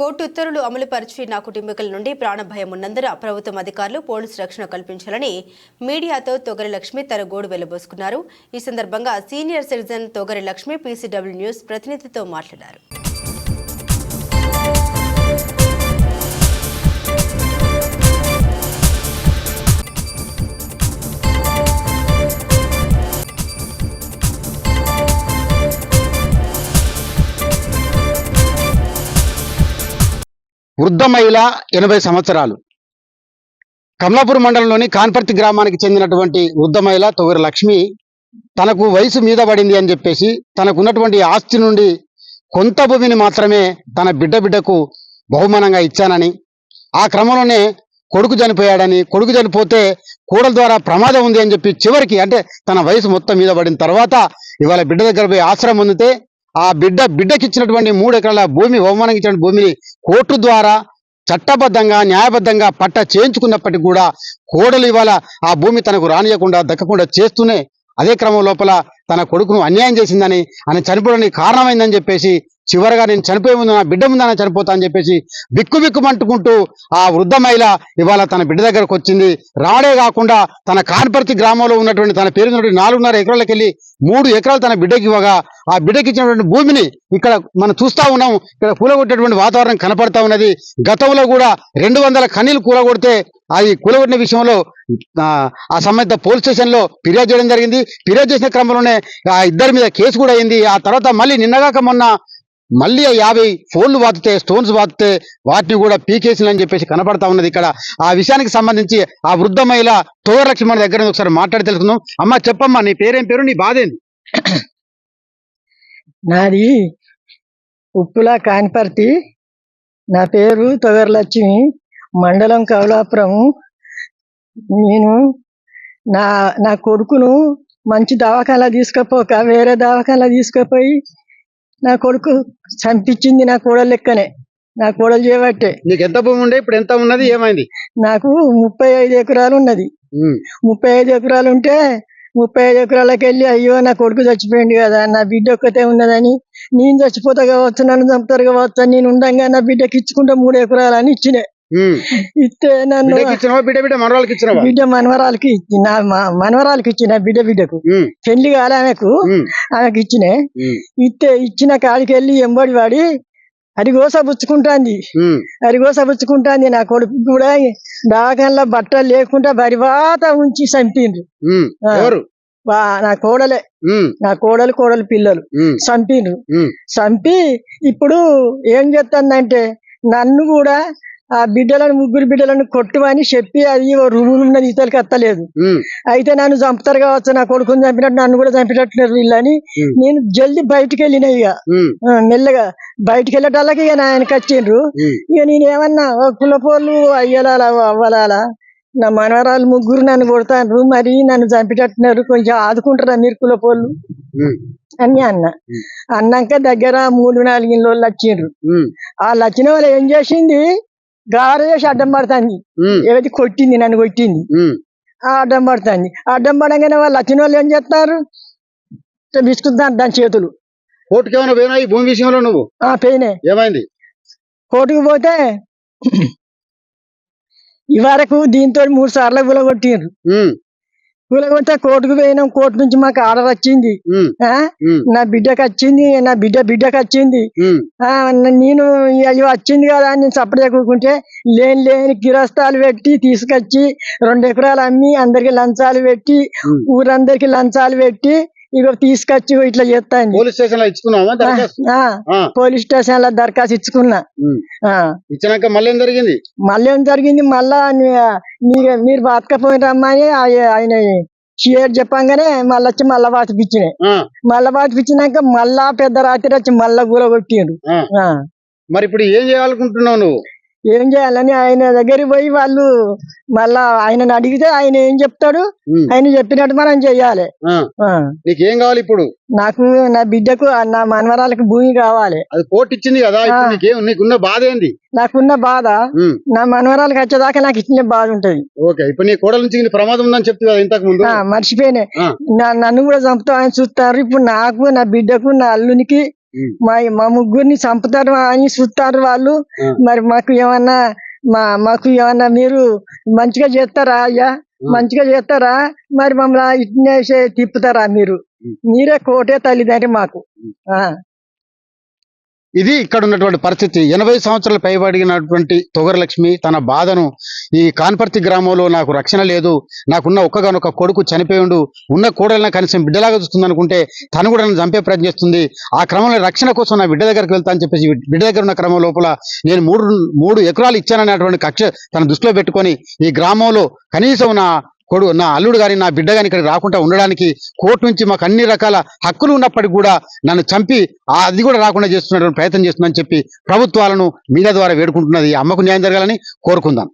Court ఉత్తర్వులు అమలుపరిచి నా కుటుంబీకుల నుండి ప్రాణ భయం ఉన్నందున ప్రభుత్వం అధికారులు పోలీసు రక్షణ కల్పించాలని మీడియాతో తొగరి లక్ష్మి తన గోడు వెళ్ళబోసుకున్నారు ఈ సందర్భంగా senior citizen Togari Lakshmi PCW news ప్రతినిధితో మాట్లాడారు. వృద్ధ మహిళ ఎనభై సంవత్సరాలు. కమలాపూర్ మండలంలోని కాన్పర్తి గ్రామానికి చెందినటువంటి వృద్ధ మహిళ తొగరి లక్ష్మి తనకు వయసు మీద పడింది అని చెప్పేసి తనకున్నటువంటి ఆస్తి నుండి కొంత భూమిని మాత్రమే తన బిడ్డ బిడ్డకు బహుమానంగా ఇచ్చానని ఆ క్రమంలోనే కొడుకు చనిపోయాడని కొడుకు చనిపోతే కోడల ద్వారా ప్రమాదం ఉంది అని చెప్పి చివరికి అంటే తన వయసు మొత్తం మీద పడిన తర్వాత ఇవాళ బిడ్డ దగ్గర పోయి ఆశ్రయం పొందితే ఆ బిడ్డ బిడ్డకిచ్చినటువంటి మూడు ఎకరాల భూమి బహుమానం ఇచ్చిన భూమిని కోర్టు ద్వారా చట్టబద్ధంగా న్యాయబద్ధంగా పట్ట చేయించుకున్నప్పటికీ కూడా కోడలు ఇవాళ ఆ భూమి తనకు రానియకుండా దక్కకుండా చేస్తూనే అదే క్రమం లోపల తన కొడుకును అన్యాయం చేసిందని ఆయన చనిపోవడానికి కారణమైందని చెప్పేసి చివరగా నేను చనిపోయే ముందు నా బిడ్డ ముందు ఆయన చనిపోతా అని చెప్పేసి బిక్కు బిక్కుమంటుకుంటూ ఆ వృద్ధ మహిళ ఇవాళ తన బిడ్డ దగ్గరకు వచ్చింది. రాడే కాకుండా తన కాన్పర్తి గ్రామంలో ఉన్నటువంటి తన పేరు ఉన్నటువంటి నాలుగున్నర ఎకరాలకు వెళ్ళి మూడు ఎకరాలు తన బిడ్డకి ఇవ్వగా ఆ బిడ్డకి ఇచ్చినటువంటి భూమిని ఇక్కడ మనం చూస్తా ఉన్నాం ఇక్కడ కూలగొట్టేటువంటి వాతావరణం కనపడతా ఉన్నది. గతంలో కూడా రెండు వందల కన్నీలు కూలగొడితే అది కూలగొట్టిన విషయంలో ఆ, సంబంధిత పోలీస్ స్టేషన్లో ఫిర్యాదు చేయడం జరిగింది. ఫిర్యాదు చేసిన క్రమంలోనే ఆ ఇద్దరి మీద కేసు కూడా అయింది. ఆ తర్వాత మళ్ళీ నిన్నగాక మొన్న మళ్ళీ యాభై ఫోన్లు వాతితే స్టోన్స్ వాతితే వాటిని కూడా పీకేసిందని చెప్పేసి కనపడతా ఉన్నది ఇక్కడ. ఆ విషయానికి సంబంధించి ఆ వృద్ధ మహిళ తోర దగ్గర నుంచి ఒకసారి మాట్లాడి తెలుసుకుందాం. అమ్మ చెప్పమ్మా నీ పేరేం పేరు నీ బాధేంది? నాది ఉప్పుల కాన్పర్తి. నా పేరు తొగరలక్ష్మి. మండలం కౌలాపురం నేను నా నా కొడుకును మంచి దవాఖానా తీసుకుపోక వేరే దవాఖానా తీసుకుపోయి నా కొడుకు చంపించింది నా కోడలు లెక్కనే. నా కోడలు చేయబట్టే నీకు ఎంత భూమి ఉండే? ఇప్పుడు ఎంత ఉన్నది? ఏమైంది? నాకు ముప్పై ఐదు ఎకరాలు ఉన్నది. ముప్పై ఐదు ఎకరాలు ఉంటే ముప్పై ఐదు ఎకరాలకు వెళ్ళి అయ్యో నా కొడుకు చచ్చిపోయింది కదా నా బిడ్డ ఒక్కతే ఉన్నదని నేను చచ్చిపోతా కావచ్చు నన్ను చంపుతారు కావచ్చు నేను ఉండంగా నా బిడ్డకి ఇచ్చుకుంటే మూడు ఎకరాలు అని ఇచ్చినే. ఇస్తే నన్ను బిడ్డ బిడ్డ మనవాళ్ళకి ఇచ్చినావా? బిడ్డ మనవరాలకి ఇచ్చి- నా మ- మనవరాలకి ఇచ్చిన బిడ్డ బిడ్డకు. పెళ్ళి కాలే ఆమెకు ఆమెకు ఇచ్చినే. ఇస్తే ఇచ్చిన కాడికి వెళ్ళి ఎంబడి వాడి అరిగోస పుచ్చుకుంటాంది. అరిగోస పుచ్చుకుంటాంది. నా కొడుకు కూడా దాకంలో బట్టలు లేకుండా బరివాత ఉంచి చంపిండ్రు. నా కోడలే. నా కోడలు కోడలు పిల్లలు. చంపిండ్రు. చంపి ఇప్పుడు ఏం చేస్తుందంటే నన్ను కూడా ఆ బిడ్డలను ముగ్గురు బిడ్డలను కొట్టుమని చెప్పి అది ఓ రూమ్ ఉన్నది ఇతలకి ఎత్తలేదు ఉమ్, అయితే నన్ను చంపుతారు కావచ్చు నా కొడుకుని చంపినట్టు నన్ను కూడా చంపినట్టున్నారు వీళ్ళని. నేను జల్దీ బయటికి వెళ్ళిన ఇక మెల్లగా బయటికి వెళ్ళటాలకి ఇక ఆయనకి వచ్చిండ్రు. ఇక నేను ఏమన్నా కులపోళ్ళు అయ్యలాలా అవ్వలాలా? నా మనవరాలు ముగ్గురు నన్ను కొడతాండ్రు మరి నన్ను చంపేటట్టున్నారు కొంచెం ఆదుకుంటారా మీరు కులపోళ్ళు అని అన్న. అన్నాక దగ్గర మూడు నాలుగు ఇళ్ళు వచ్చిండ్రు. వాళ్ళు వచ్చిన వాళ్ళు ఏం చేసింది? గారు చేసి అడ్డం పడుతుంది. ఏదైతే కొట్టింది నన్ను కొట్టింది. ఆ అడ్డం పడుతుంది. అడ్డం పడంగానే వాళ్ళు వచ్చిన వాళ్ళు ఏం చేస్తారు? విసుకుతారు దాని చేతులు. కోర్టుకి ఏమైనా పోయినా ఈ భూమి విషయంలో నువ్వు? ఆ పెయినే. ఏమైంది? కోర్టుకు పోతే ఈ వరకు దీంతో మూడు సార్లు గులగొట్టిండ్రు గులగొడితే కోర్టుకు పోయినాం కోర్టు నుంచి మాకు ఆర్డర్ వచ్చింది. నా బిడ్డకి వచ్చింది నా బిడ్డ బిడ్డకి వచ్చింది. నేను అయ్యో వచ్చింది కదా అని నేను సపరేట్ కూకుంటే లేని లేని కిరస్తాలు పెట్టి తీసుకొచ్చి రెండు ఎకరాలు అమ్మి అందరికి లంచాలు పెట్టి. ఊరందరికి లంచాలు పెట్టి ఇగో తీసుకొచ్చి ఇట్లా చేస్తాను పోలీస్ స్టేషన్లో ఇచ్చుకున్నావా ఆ, పోలీస్ స్టేషన్లో దరఖాస్తు ఇచ్చుకున్నా. ఇచ్చినాక మళ్ళీ ఏం జరిగింది? మళ్ళీ ఏం జరిగింది? మళ్ళా మీరు బతకపోయిన రమ్మని ఆయ- ఆయన షేర్ చెప్పంగానే మళ్ళీ వచ్చి మళ్ళా బాతిపించినాయి ఆ, మళ్ళా బాతిపించినాక మళ్ళా పెద్ద రాత్రి వచ్చి మళ్ళా కూర కొట్టిండు ఆ. ఆ. మరి ఇప్పుడు ఏం చేయాలనుకుంటున్నావు నువ్వు? ఏం చేయాలని ఆయన దగ్గరికి పోయి వాళ్ళు మళ్ళా ఆయనను అడిగితే ఆయన ఏం చెప్తాడు? ఆయన చెప్పినట్టు మనం చెయ్యాలి. నీకు ఏం కావాలి ఇప్పుడు? నాకు నా బిడ్డకు నా మనవరాలకు భూమి కావాలి. అది కోర్టు ఇచ్చింది కదా నీకున్న బాధ ఏంది నాకున్న బాధ నా మనవరాలకు వచ్చేదాకా నాకు ఇచ్చిన బాధ ఉంటది. ఓకే ఇప్పుడు నీ కోడల నుంచి ప్రమాదం ఉందని చెప్తే కదా ఇంతకు ముందు. మర్చిపోయినాయి నన్ను కూడా చంపుతామని చూస్తారు. ఇప్పుడు నాకు నా బిడ్డకు నా అల్లునికి. మా మా ముగ్గురిని చంపుతారు అని చూస్తారు వాళ్ళు. మరి మాకు ఏమన్నా మా మాకు ఏమన్నా మీరు మంచిగా చేస్తారా అయ్యా. మంచిగా చేస్తారా? మరి మమ్మల్ని ఇట్నే తిప్పుతారా మీరు. మీరే కోటే తల్లిదండ్రి మాకు. ఆ. ఇది ఇక్కడ ఉన్నటువంటి పరిస్థితి. ఎనభై సంవత్సరాలు పైబడినటువంటి తొగరలక్ష్మి తన బాధను ఈ కాన్పర్తి గ్రామంలో నాకు రక్షణ లేదు. నాకున్న ఒక్కగానొక్క కొడుకు చనిపోయిండు ఉన్న కోడలన కనీసం బిడ్డలాగా చూస్తుంది అనుకుంటే తను కూడా నన్ను చంపే ప్రయత్నం చేస్తుంది. ఆ క్రమంలో రక్షణ కోసం నా బిడ్డ దగ్గరికి వెళ్తా అని చెప్పేసి బిడ్డ దగ్గర ఉన్న క్రమం లోపల నేను మూడు మూడు ఎకరాలు ఇచ్చాననేటువంటి కక్ష తన దృష్టిలో పెట్టుకొని ఈ గ్రామంలో కనీసం నా కొడు నా అల్లుడు కానీ నా బిడ్డ కానీ ఇక్కడ రాకుండా ఉండడానికి కోర్టు నుంచి మాకు అన్ని రకాల హక్కులు ఉన్నప్పటికీ కూడా నన్ను చంపి ఆ అది కూడా రాకుండా చేస్తున్నటువంటి ప్రయత్నం చేస్తుందని చెప్పి ప్రభుత్వాలను మీడియా ద్వారా వేడుకుంటున్నది అమ్మకు న్యాయం జరగాలని కోరుకుందాం.